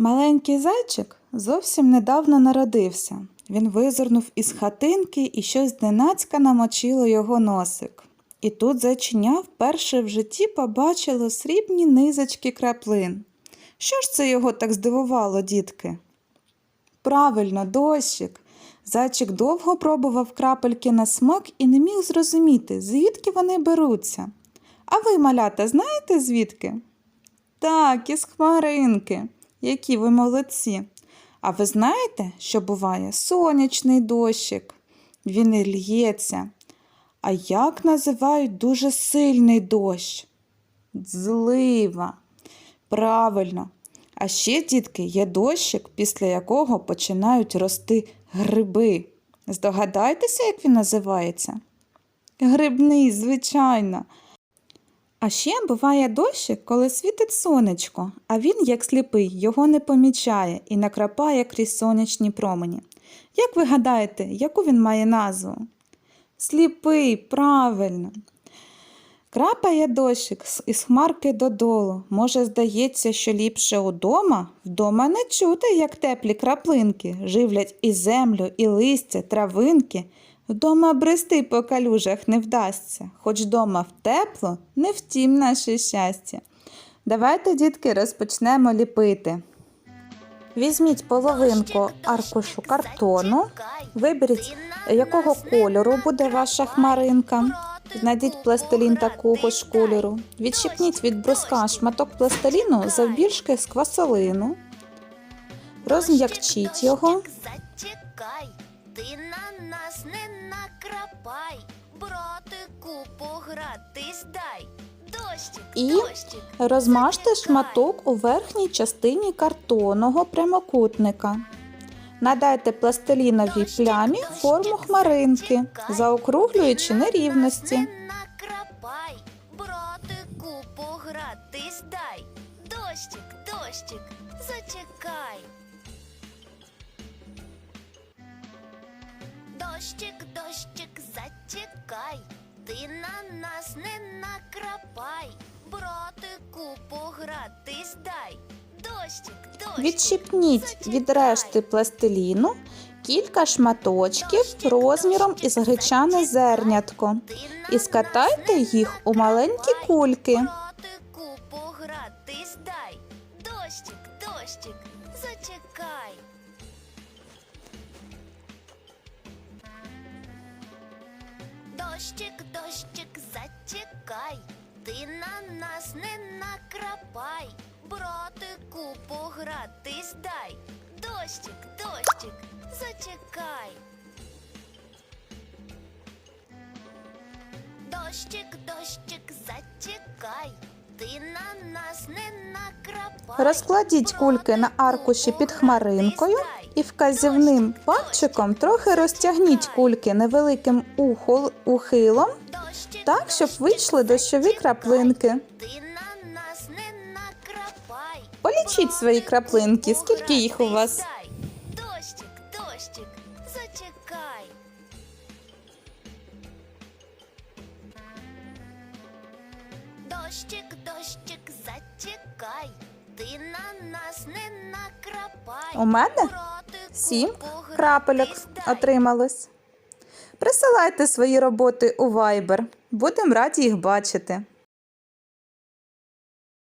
Маленький зайчик зовсім недавно народився. Він визирнув із хатинки і щось зненацька намочило його носик. І тут зайчиня вперше в житті побачило срібні низочки краплин. Що ж це його так здивувало, дітки? Правильно, дощик. Зайчик довго пробував крапельки на смак і не міг зрозуміти, звідки вони беруться. А ви, малята, знаєте звідки? Так, із хмаринки. Які ви молодці. А ви знаєте, що буває сонячний дощик? Він і л'ється. А як називають дуже сильний дощ? Злива. Правильно. А ще, дітки, є дощик, після якого починають рости гриби. Здогадайтеся, як він називається? Грибний, звичайно. А ще буває дощик, коли світить сонечко, а він, як сліпий, його не помічає і накрапає крізь сонячні промені. Як ви гадаєте, яку він має назву? Сліпий, правильно. Крапає дощик із хмарки додолу. Може, здається, що ліпше удома? Вдома не чути, як теплі краплинки живлять і землю, і листя, травинки. Вдома брести по калюжах не вдасться, хоч дома в тепло, не втім наше щастя. Давайте, дітки, розпочнемо ліпити. Візьміть половинку аркушу картону, виберіть, якого кольору буде ваша хмаринка. Знайдіть пластилін такого ж кольору. Відщипніть від бруска шматок пластиліну завбільшки з квасолину. Розм'якчіть його. Дощик, Зачекай, нас не накрапай, братику погратись дай. Дощик, І дощик, Розмажте зачекай. шматок у верхній частині картонного прямокутника. Надайте пластиліновій плямі форму хмаринки, заокруглюючи нерівності. Не накрапай, братику погратись дай. Дощик, дощик, зачекай. Дощик, дощик, зачекай. Ти на нас не накрапай, братику погратись дай. Дощик, дощик. Відщипніть від решти пластиліну кілька шматочків розміром із гречане зернятко і скатайте їх у маленькі кульки. Братику погратись дай. Дощик, дощик, зачекай. Дощик, дощик, зачекай. Ти на нас не накрапай. Братику погратись дай. Дощик, дощик, зачекай. Дощик, дощик, зачекай. Ти на нас не накрапай. Розкладіть кульки на аркуші під хмаринкою і вказівним пальчиком трохи розтягніть кульки невеликим ухол- ухилом, так, щоб вийшли дощові краплинки. Полічіть свої краплинки, скільки їх у вас. Дощик, дощик, зачекай. Дощик, дощик, зачекай. Ти на нас не накрапай. У мене сім крапельок отрималось. Присилайте свої роботи у Viber. Будемо раді їх бачити.